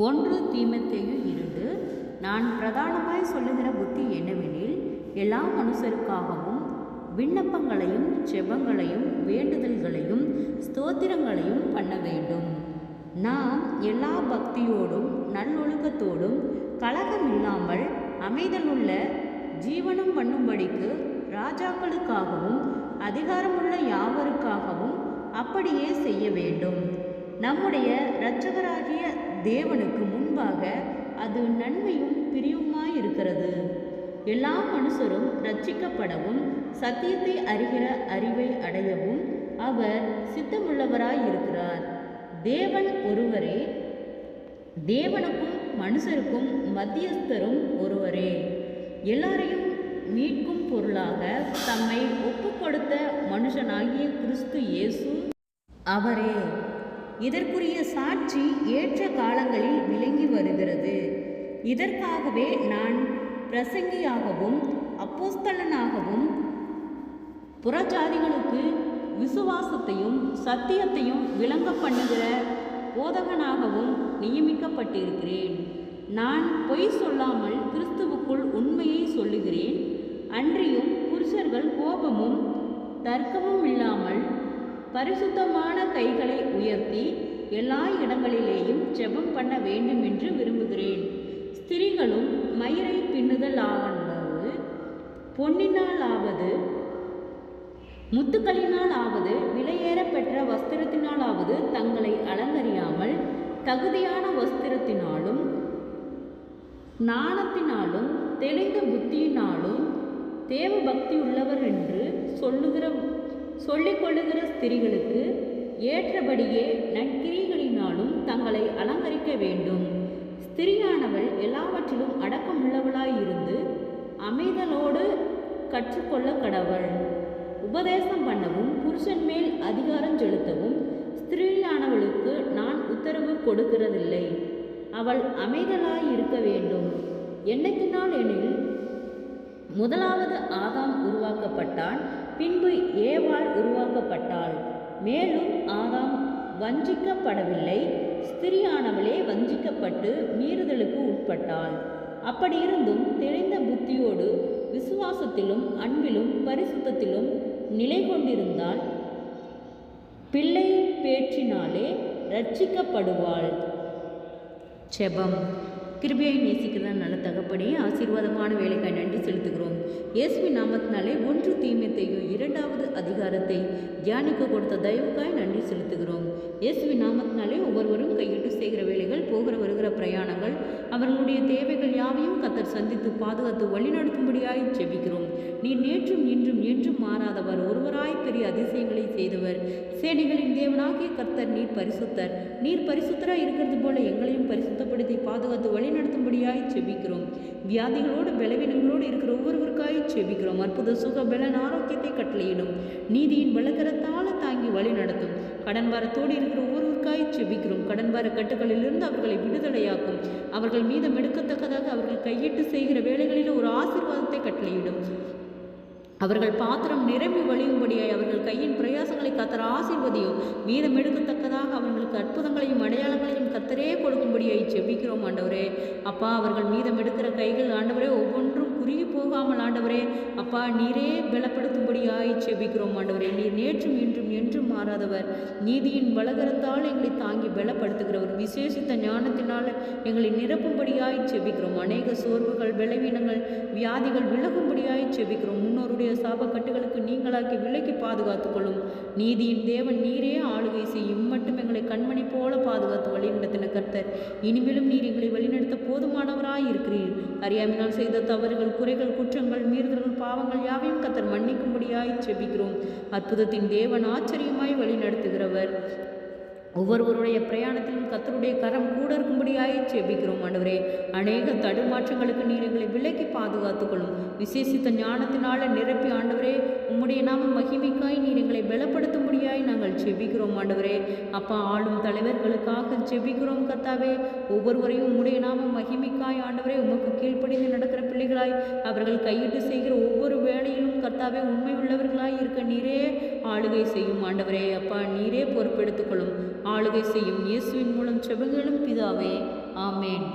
ஒன்று தீமத்தேயு இரண்டு. நான் பிரதானமாய் சொல்லுகிற புத்தி என்னவெனில் எல்லா மனுஷருக்காகவும் விண்ணப்பங்களையும் செபங்களையும் வேண்டுதல்களையும் ஸ்தோத்திரங்களையும் பண்ண வேண்டும். நாம் எல்லா பக்தியோடும் நல்லொழுக்கத்தோடும் கலகமில்லாமல் அமைதலுள்ள ஜீவனம் பண்ணும்படிக்கு ராஜாக்களுக்காகவும் அதிகாரமுள்ள யாவருக்காகவும் அப்படியே செய்ய வேண்டும். நம்முடைய இரட்சகராகிய தேவனுக்கு முன்பாக அது நன்மையும் பிரியுமாயிருக்கிறது எல்லா மனுஷரும் ரட்சிக்கப்படவும் சத்தியத்தை அறிகிற அறிவை அடையவும் அவர் சித்தமுள்ளவராயிருக்கிறார். தேவன் ஒருவரே தேவனுக்கும் மனுஷருக்கும் மத்தியஸ்தரும் ஒருவரே. எல்லாரையும் மீட்கும் பொருளாக தம்மை ஒப்புக்கொடுத்த மனுஷனாகிய கிறிஸ்து இயேசு அவரே. இதற்குரிய சாட்சி ஏற்ற காலங்களில் விளங்கி வருகிறது. இதற்காகவே நான் பிரசங்கியாகவும் அப்போஸ்தலனாகவும் புறஜாதிகளுக்கு விசுவாசத்தையும் சத்தியத்தையும் விளங்க பண்ணுகிற போதகனாகவும் நியமிக்கப்பட்டிருக்கிறேன். நான் பொய் சொல்லாமல் கிறிஸ்துவுக்குள் உண்மையை சொல்லுகிறேன். அன்றியும் புருஷர்கள் கோபமும் தர்க்கமும் இல்லாமல் பரிசுத்தமான கைகளை உயர்த்தி எல்லா இடங்களிலேயும் ஜெபம் பண்ண வேண்டும் என்று விரும்புகிறேன். ஸ்திரீகளும் மயிரை பின்னுதல் ஆவது பொன்னினாலாவது முத்துக்களினால் ஆவது விலையேறப்பெற்ற வஸ்திரத்தினாலாவது தங்களை அலங்கரியாமல் தகுதியான வஸ்திரத்தினாலும் நாணத்தினாலும் தெளிந்த புத்தியினாலும் தேவ பக்தி உள்ளவர் என்று சொல்லுகிற சொல்லிக் கொள்ளுகிற ஸ்திரிகளுக்கு ஏற்றபடியே நற்கிரிகளினாலும் தங்களை அலங்கரிக்க வேண்டும். ஸ்திரியானவள் எல்லாவற்றிலும் அடக்கமுள்ளவளாயிருந்து அமைதலோடு கற்றுக்கொள்ள கடவள். உபதேசம் பண்ணவும் புருஷன் மேல் அதிகாரம் செலுத்தவும் ஸ்திரீயானவளுக்கு நான் உத்தரவு கொடுக்கிறதில்லை. அவள் அமைதலாய் இருக்க வேண்டும். என்னத்தினால் எனில் முதலாவது ஆதாம் உருவாக்கப்பட்டான். பின்பு ஏவாள் உருவாக்கப்பட்டாள். மேலும் ஆதாம் வஞ்சிக்கப்படவில்லை. ஸ்திரியானவளே வஞ்சிக்கப்பட்டு மீறுதலுக்கு உட்பட்டாள். அப்படியிருந்தும் தெளிந்த புத்தியோடு விசுவாசத்திலும் அன்பிலும் பரிசுத்தத்திலும் நிலை கொண்டிருந்தால் பிள்ளை பேற்றினாலே ரட்சிக்கப்படுவாள். செபம். கிருபியை நேசிக்கிற நல்ல தகப்படி ஆசீர்வாதமான வேலைக்காய் நன்றி செலுத்துகிறோம். இயேசுவி நாமத்தினாலே ஒன்று தீமைத்தையும் இரண்டாவது அதிகாரத்தை தியானிக்க கொடுத்த தயவுக்காய் நன்றி செலுத்துகிறோம். இயேசுவி நாமத்தினாலே ஒவ்வொருவரும் கையிட்டு செய்கிற வேலைகள் போகிற வருகிற பிரயாணங்கள் அவர்களுடைய தேவைகள் யாவையும் கத்தர் சந்தித்து பாதுகாத்து வழிநடத்தும்படியாய் ஜெபிக்கிறோம். நீ நேற்றும் இன்றும் என்றும் மாறாதவர் ஒருவராய் பெரிய அதிசயங்களை செய்தவர். சேனைகளின் தேவனாகிய கர்த்தர் நீர் பரிசுத்தர். நீர் பரிசுத்தராய் இருக்கிறது போல எங்களையும் பரிசுத்தப்படுத்தி பாதுகாத்து வழி வழிநடத்தும்படியாய் செபிக்கிறோம். வியாதிகளோடு பலவீனங்களோடு இருக்கிற ஒவ்வொருவருக்காய் செபிக்கிறோம். அற்புத சுக பலன் ஆரோக்கியத்தை கட்டளையிடும். நீதியின் வழக்கரத்தால தாங்கி வழி நடத்தும். கடன் பாரத்தோடு இருக்கிற ஒவ்வொருவருக்காய் செபிக்கிறோம். கடன் பார கட்டுகளிலிருந்து அவர்களை விடுதலையாக்கும். அவர்கள் மீதம் எடுக்கத்தக்கதாக அவர்கள் கையிட்டு செய்கிற வேலைகளில் ஒரு ஆசீர்வாதத்தை கட்டளையிடும். அவர்கள் பாத்திரம் நிரம்பி வழியும்படியாய் அவர்கள் கையின் பிரயாசங்களை கத்தர் ஆசீர்வதியும். வீதம் எடுக்கத்தக்கதாக அவர்களுக்கு அற்புதங்களையும் அடையாளங்களையும் கத்தரே கொடுக்கும்படியாய் செபிக்கிறோம் ஆண்டவரே. அப்பா அவர்கள் மீதம் எடுக்கிற கைகள் ஆண்டவரே ஒவ்வொன்றும் குறுகி போகாமல் ஆண்டவரே அப்பா நீரே பலப்படுத்தும்படியாய் செபிக்கிறோம் ஆண்டவரே. நீர் நேற்றும் இன்று என்றும் மாறாதவர். நீதியின் வலகரத்தால் எங்களை தாங்கி பலப்படுத்துகிறவர். விசேஷித்த ஞானத்தினால் எங்களை நிரப்பும்படியாய் செபிக்கிறோம். அநேக சோர்வுகள் விளைவினங்கள் வியாதிகள் விலகும்படியாய் செபிக்கிறோம். முன்னோருடைய சாபக்கட்டுகளுக்கு நீங்களாக்கி விலக்கி பாதுகாத்துக் கொள்ளும். நீதியின் தேவன் நீரே ஆளுகை செய்யும். மட்டும் எங்களை கண்மணி போல பாதுகாத்து வழிநடத்தின கர்த்தர். இனிமேலும் நீர் எங்களை வழிநடத்த போதுமானவராய் இருக்கிறீர். அறியாமையினால் செய்த தவறுகள் குறைகள் குற்றங்கள் மீறுதல்கள் பாவங்கள் யாவையும் கத்தர் மன்னிக்கும்படியாய் செபிக்கிறோம். அற்புதத்தின் தேவனா ஆச்சரியமாய் வழி நடத்துகிறவர். ஒவ்வொருவருடைய பிரயாணத்திலும் கத்தருடைய கரம் கூட இருக்கும்படியாய் செபிக்கிறோம் ஆண்டவரே. அநேக தடுமாற்றங்களுக்கு நீர் எங்களை விலக்கி பாதுகாத்துக் கொள்ளும் விசேஷித்த ஞானத்தினால நிரப்பி ஆண்டவரே உம்முடைய நாம மகிமைக்காய் நீர் எங்களை பலப்படுத்தும்படியாய் நாங்கள் செபிக்கிறோம் ஆண்டவரே. அப்பா ஆளும் தலைவர்களுக்காக செபிக்கிறோம் கத்தாவே ஒவ்வொருவரையும் உம்முடைய நாம மகிமைக்காய் ஆண்டவரே. உமக்கு கீழ்ப்படிந்து நடக்கிற பிள்ளைகளாய் அவர்கள் கையிட்டு செய்கிற ஒவ்வொரு வேலையிலும் கர்த்தாவே உண்மை உள்ளவர்களாய் இருக்க நீரே ஆளுகை செய்யும் ஆண்டவரே அப்பா. நீரே பொறுப்பெடுத்துக்கொள்ளும். ஆளுகை செய்யும் இயேசுவின் மூலம் செபங்களும் பிதாவே. ஆமேன்.